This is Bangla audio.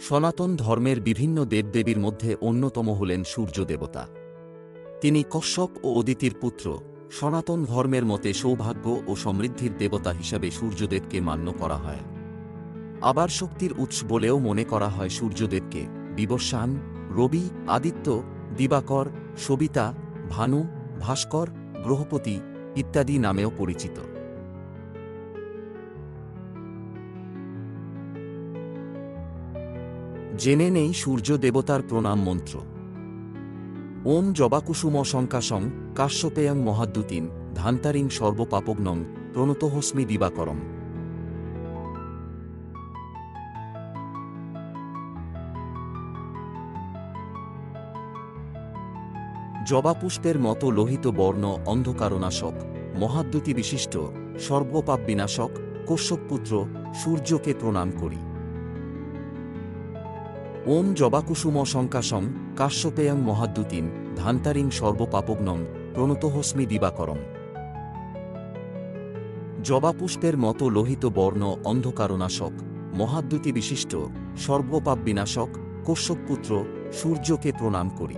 সনাতন ধর্মের বিভিন্ন দেবদেবীর মধ্যে অন্যতম হলেন সূর্য দেবতা তিনি কশ্যপ ও অদিতির পুত্র, সনাতন ধর্মের মতে সৌভাগ্য ও সমৃদ্ধির দেবতা হিসাবে সূর্যদেবকে মান্য করা হয়। আবার শক্তির উৎস বলেও মনে করা হয় সূর্যদেবকে বিবস্বান রবি, আদিত্য, দিবাকর, সবিতা, ভানু, ভাস্কর, গ্রহপতি ইত্যাদি নামেও পরিচিত। জেনে নেই সূর্য দেবতার প্রণাম মন্ত্র। ওম জবাকুসুম শঙ্কাশং কাশ্যপেয়ং মহাদ্যুতিন ধান্তারিং সর্বপাপগ্নং প্রণতহস্মি দিবাকরম। জবাপুষ্পের মতো লোহিত বর্ণ অন্ধকারনাশক মহাদ্যুতি বিশিষ্ট সর্বপাপ বিনাশক কশ্যপপুত্র সূর্যকে প্রণাম করি। ওম জবাকুসুম শঙ্কাশং কাশ্যপেয়ং মহাদ্যুতিন ধান্তারিং সর্বপাপগ্নং প্রণতহস্মি দিবাকরম। জবাপুষ্পের মতো লোহিত বর্ণ অন্ধকারনাশক মহাদ্যুতি বিশিষ্ট সর্বপাপ বিনাশক কশ্যপপুত্র সূর্যকে প্রণাম করি।